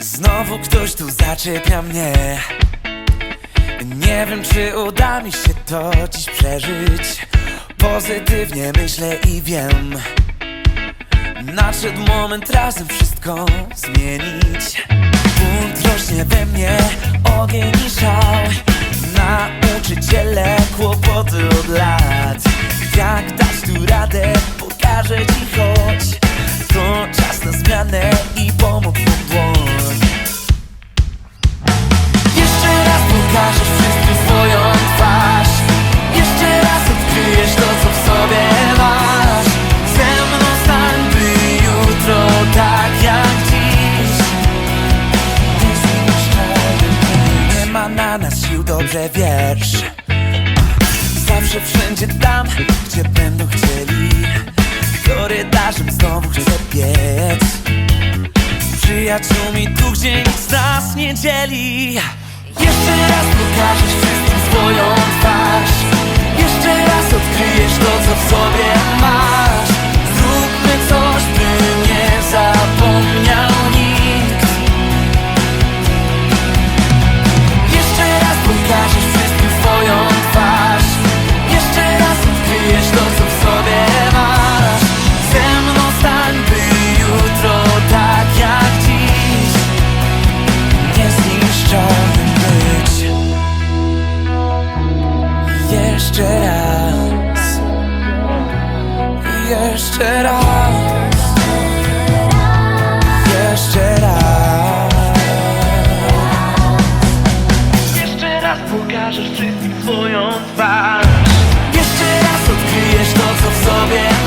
Znowu ktoś tu zaczepia mnie. Nie wiem czy uda mi się to dziś przeżyć. Pozytywnie myślę i wiem. Nadszedł moment razem wszystko zmienić. Bunt rośnie we mnie, ogień i szał. Nauczyciele kłopoty od lat. Jak dać tu radę, pokażę ci choć. To czas na zmianę i pomocną dłoń Jeszcze na nas sił, dobrze wiesz. Zawsze wszędzie tam, gdzie będą chcieli. Korytarzem znowu chcę biec. Przyjaciółmi tu, gdzie nic nas nie dzieli. Jeszcze raz pokażesz wszystkim swoją jeszcze raz. I jeszcze raz. Jeszcze raz. Jeszcze raz pokażesz wszystkim swoją twarz. Jeszcze raz odkryjesz to co w sobie